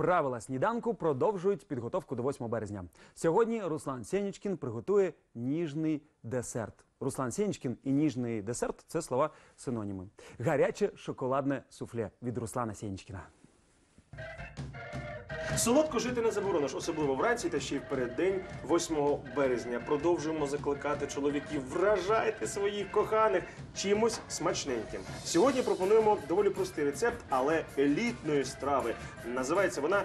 Правила сніданку продовжують підготовку до 8 березня. Сьогодні Руслан Сєнічкін приготує ніжний десерт. Руслан Сєнічкін і ніжний десерт це слова синоніми. Гаряче шоколадне суфле від Руслана Сєнічкіна. Солодко жити не заборониш, особливо вранці та ще й переддень 8 березня. Продовжуємо закликати чоловіків. Вражайте своїх коханих чимось смачненьким. Сьогодні пропонуємо доволі простий рецепт, але елітної страви. Називається вона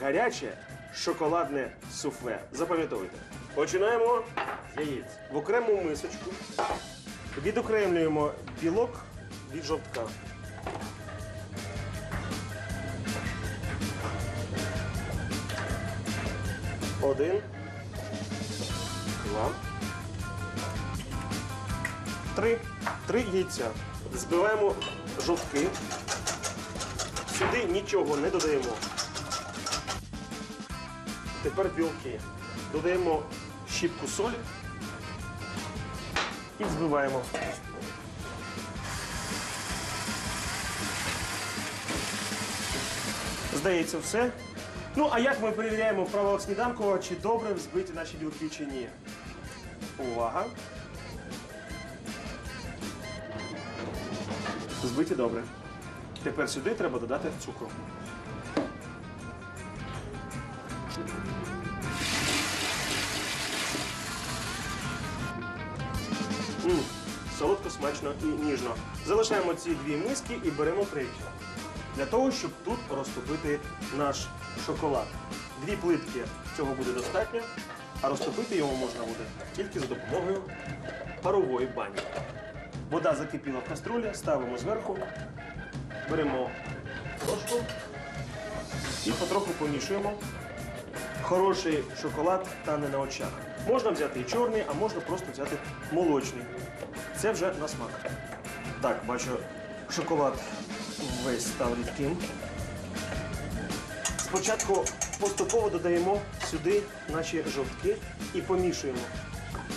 гаряче шоколадне суфле. Запам'ятовуйте. Починаємо з яєць. В окрему мисочку відокремлюємо білок від жовтка. Один. Два. Три. Три яйця. Збиваємо жовтки. Сюди нічого не додаємо. Тепер білки. Додаємо щіпку солі і збиваємо. Здається, все. Ну, а як ми перевіряємо в правилах сніданку, чи добре взбиті наші білки, чи ні? Увага. Збиті добре. Тепер сюди треба додати цукру. Солодко, смачно і ніжно. Залишаємо ці дві миски і беремо третю. Для того, щоб тут розтопити наш шоколад. Дві плитки цього буде достатньо, а розтопити його можна буде тільки за допомогою парової бані. Вода закипіла в каструлі, ставимо зверху, беремо ложку і потроху помішуємо. Хороший шоколад тане на очах. Можна взяти і чорний, а можна просто взяти молочний. Це вже на смак. Так, бачу, шоколад весь став рідким. Спочатку поступово додаємо сюди наші жовтки і помішуємо.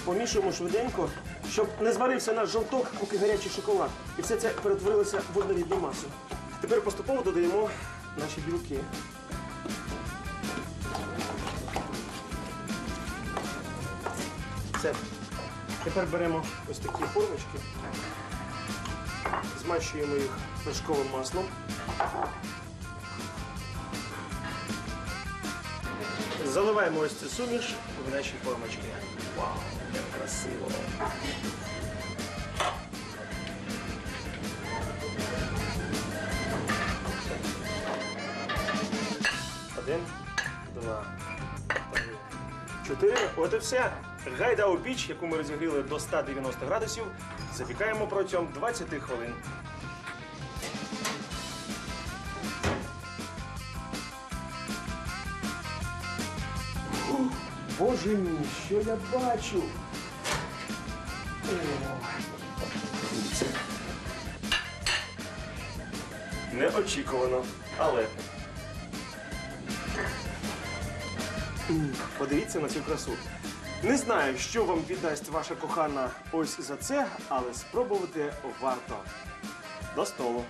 Помішуємо швиденько, щоб не зварився наш жовток, поки гарячий шоколад. І все це перетворилося в однорідну масу. Тепер поступово додаємо наші білки. Все. Тепер беремо ось такі формочки, змащуємо їх вершковим маслом. Заливаємо ось цю суміш в наші формочки. Вау, як красиво! Один, два, три, чотири. От і все. Гайда у піч, яку ми розігріли до 190 градусів, запікаємо протягом 20 хвилин. Боже мій, що я бачу? Неочікувано, але. Подивіться на цю красу. Не знаю, що вам віддасть ваша кохана ось за це, але спробувати варто. До столу.